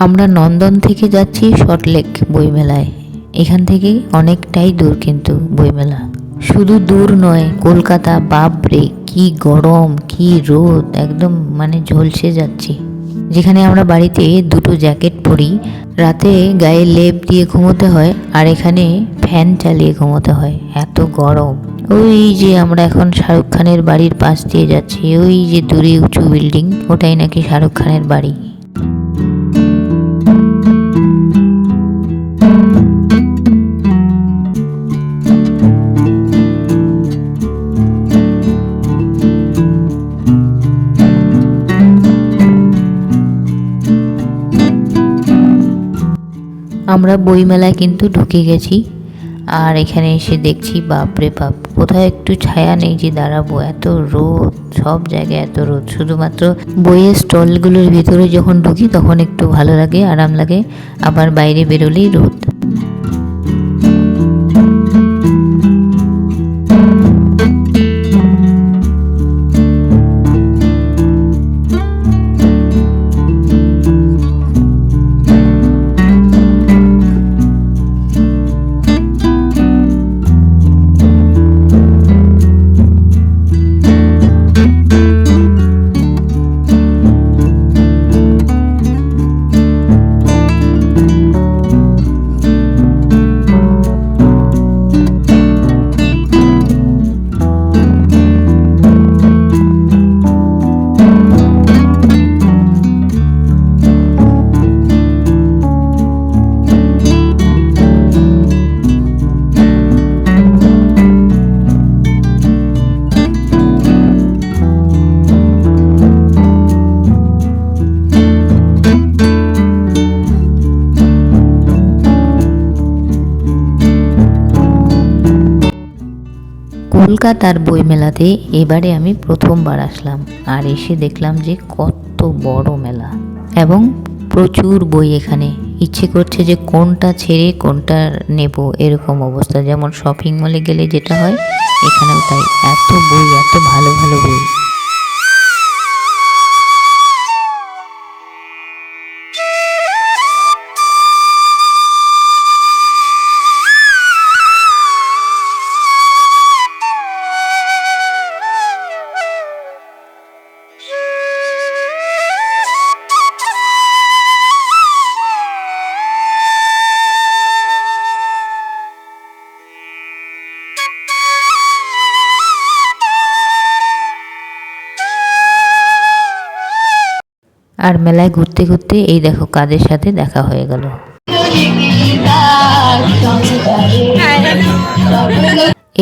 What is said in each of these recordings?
আমরা নন্দন থেকে যাচ্ছি সল্টলেক বইমেলায়। এখান থেকে অনেকটাই দূর কিন্তু বইমেলা। শুধু দূর নয়, কলকাতা, বাপরে, কি গরম, কি রোদ, একদম মানে ঝলসে যাচ্ছি। যেখানে আমরা বাড়িতে দুটো জ্যাকেট পরি, রাতে গায়ে লেপ দিয়ে ঘুমোতে হয়, আর এখানে ফ্যান চালিয়ে ঘুমোতে হয়। এত গরম। ওই যে আমরা এখন শাহরুখ খানের বাড়ির পাশ দিয়ে যাচ্ছি, ওই যে দূরে উঁচু বিল্ডিং, ওটাই নাকি শাহরুখ খানের বাড়ি। আমরা বইমেলায় কিন্তু ঢুকে গেছি। আর এখানে এসে দেখছি, বাপরে বাপ, কোথাও একটু ছায়া নেই যে দাঁড়াবো। এত রোদ, সব জায়গায় এত রোদ। শুধুমাত্র বইয়ের স্টলগুলোর ভিতরে যখন ঢুকি, তখন একটু ভালো লাগে, আরাম লাগে। আবার বাইরে বেরোলেই রোদ। কলকাতার বইমেলাতে এবারে আমি প্রথমবার আসলাম আর এসে দেখলাম যে কত বড় মেলা। এবং প্রচুর বই এখানে। ইচ্ছে করছে যে কোনটা ছেড়ে কোনটা নেব এরকম অবস্থা। যেমন শপিং মলে গেলে যেটা হয়, এখানেও তাই। এত বই, এত ভালো ভালো বই। আর মেলায় ঘুরতে ঘুরতে এই দেখো কাদের সাথে দেখা হয়ে গেল।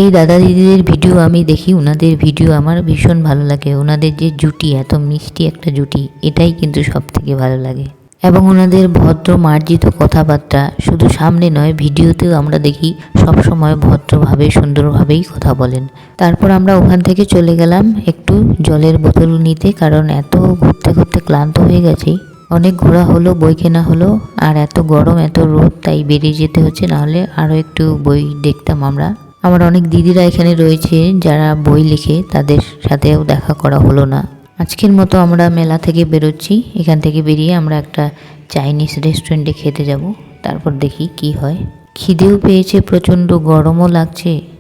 এই দাদা দিদিদের ভিডিও আমি দেখি ওনাদের ভিডিও আমার ভীষণ ভালো লাগে। ওনাদের যে জুটি, এত মিষ্টি একটা জুটি, এটাই কিন্তু সব থেকে ভালো লাগে। এবং ওনাদের ভদ্র মার্জিত কথাবার্তা শুধু সামনে নয়, ভিডিওতেও আমরা দেখি সব সময় ভদ্রভাবে, সুন্দরভাবেই কথা বলেন। তারপর আমরা ওখান থেকে চলে গেলাম একটু জলের বোতল নিতে, কারণ এত ঘুরতে ঘুরতে ক্লান্ত হয়ে গেছি। অনেক ঘোরা হলো, বই কেনা হলো, আর এত গরম, এত রোদ, তাই বেরিয়ে যেতে হচ্ছে, নাহলে আরও একটু বই দেখতাম আমরা। আমার অনেক দিদিরা এখানে রয়েছে, যারা বই লিখে, তাদের সাথেও দেখা করা হলো না। আজকের মতো আমরা মেলা থেকে বেরোচ্ছি। এখান থেকে বেরিয়ে আমরা একটা চাইনিজ রেস্টুরেন্টে খেতে যাব। তারপর দেখি কি হয়। খিদেও পেয়েছে, প্রচণ্ড গরমও লাগছে।